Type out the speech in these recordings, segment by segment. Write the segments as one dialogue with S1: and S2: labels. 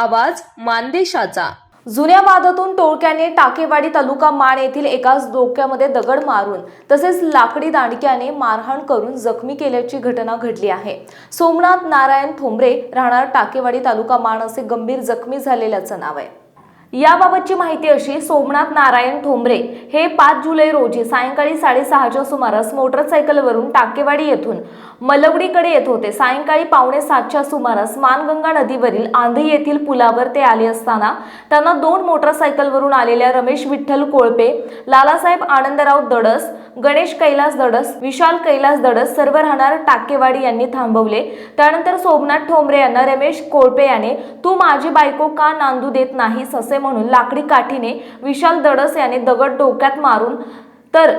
S1: आवाज मानदेशाचा.
S2: जुन्या वादातून टोळक्याने टाकेवाडी तालुका माण येथील एकाच डोक्यामध्ये दगड मारून तसेच लाकडी दांडक्याने मारहाण करून जखमी केल्याची घटना घडली आहे. सोमनाथ नारायण थोंबरे राहणार टाकेवाडी तालुका माण असे गंभीर जखमी झालेल्याचं नाव आहे. याबाबतची माहिती अशी सोमनाथ नारायण ठोंबरे हे पाच जुलै रोजी सायंकाळी साडेसहाच्या सुमारास मोटरसायकलवरून टाकेवाडी येथून मलवडीकडे येत होते. सायंकाळी पावणे सातच्या सुमारास मानगंगा नदीवरील आंधी येथील पुलावर ते आले असताना त्यांना दोन मोटरसायकलवरून आलेल्या रमेश विठ्ठल कोळपे लालासाहेब आनंदराव दडस गणेश कैलास दडस विशाल कैलास दडस सर्व राहणार टाकेवाडी यांनी थांबवले. त्यानंतर सोमनाथ ठोंबरे यांना रमेश कोळपे याने तू माझी बायको का नांदू देत नाहीस? असे म्हणून लाकडी काठीने विशाल दडस याने दगड डोक्यात मारून तर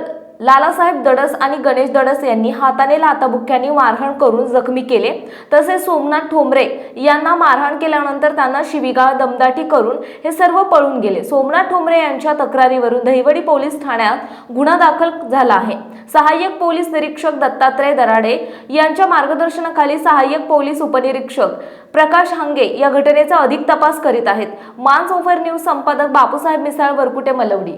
S2: लालासाहेब दडस आणि गणेश दडस यांनी हाताने लाताबुक्क्यांनी मारहाण करून जखमी केले. तसेच सोमनाथ ठोंबरे यांना मारहाण केल्यानंतर त्यांना शिवीगाळ दमदाटी करून हे सर्व पळून गेले. सोमनाथ ठोंबरे यांच्या तक्रारीवरून दहिवडी पोलीस ठाण्यात गुन्हा दाखल झाला आहे. सहाय्यक पोलीस निरीक्षक दत्तात्रय दराडे यांच्या मार्गदर्शनाखाली सहाय्यक पोलीस उपनिरीक्षक प्रकाश हांगे या घटनेचा अधिक तपास करीत आहेत. मानसोफर न्यूज संपादक बापूसाहेब मिसाळ वरकुटे मलवडी.